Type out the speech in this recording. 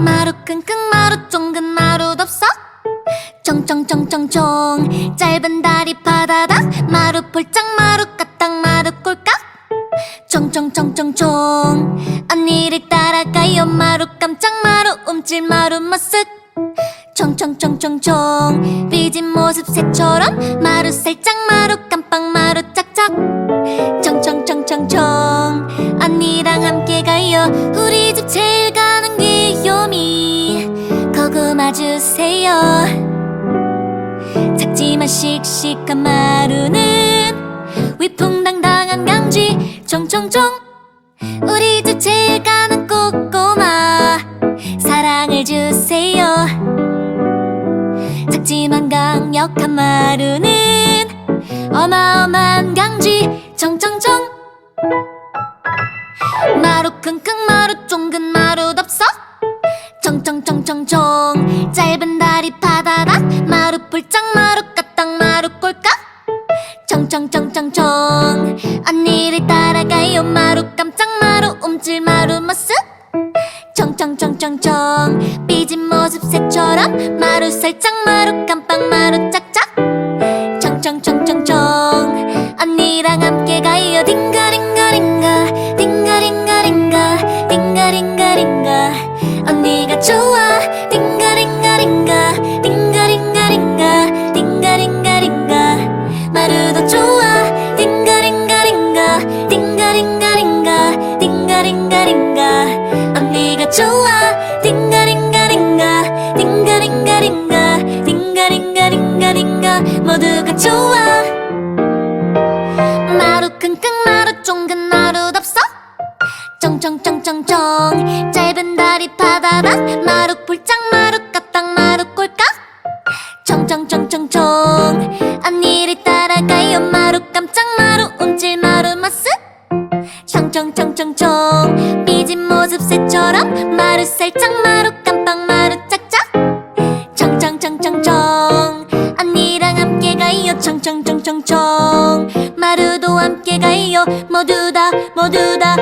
마루 끙끙 마루 쫑근 마루 덥석. 쫑쫑쫑쫑쫑 짧은 다리 파다닥. 마루 폴짝 마루 까딱 마루 꼴깍. 쫑쫑쫑쫑쫑 언니를 따라가요. 마루 깜짝 마루 움찔 마루 머쓱. 총총총총총 삐진 모습 새처럼 마루 살짝 마루 깜빡 마루 총총총총총 언니랑 함께 가요. 우리 집 제일 가는 귀요미. 고구마 주세요. 작지만 씩씩한 마루는 위풍당당한 강쥐. 총총총. 우리 집 제일 가는 꼬꼬마. 사랑을 주세요. 작지만 강력한 마루는 어마어마한 강쥐. 청청청 마루 킁킁 마루 쫑근 마루 덥석 청청청청청 짧은 다리 파다닥 마루 폴짝 마루 까딱 마루 꼴깍 청청청청청 언니를 따라가요 마루 깜짝 마루 움찔 마루 머쓱 청청청청청 삐진 모습 새처럼 마루 살짝 마루 깜빡 마루 짝짝 청청청청청 언니랑 함께 가요 딩가링 딩가링가링가 언니가 좋아. 딩가링가링가 딩가링가링가 딩가링가링가. 마루도 좋아. 딩가링가링가 딩가링가링가 딩가링가링가. 언니가 좋아. 딩가링가링가 딩가링가링가 딩가링가링가링가. 모두가 좋아. 마루 킁킁 마루 쫑근 마루 쫑쫑쫑쫑쫑 짧은 다리 파다닥 마루 폴짝 마루 까딱 마루 꼴깍 청청청청청 언니를 따라가요 마루 깜짝 마루 움찔 마루 머쓱 청청청청청 삐진 모습 새처럼 마루 살짝 마루 깜빡 마루 짝짝 청청청청청 언니랑 함께 가요 청청청청청 마루도 함께 가요 모두 다 모두 다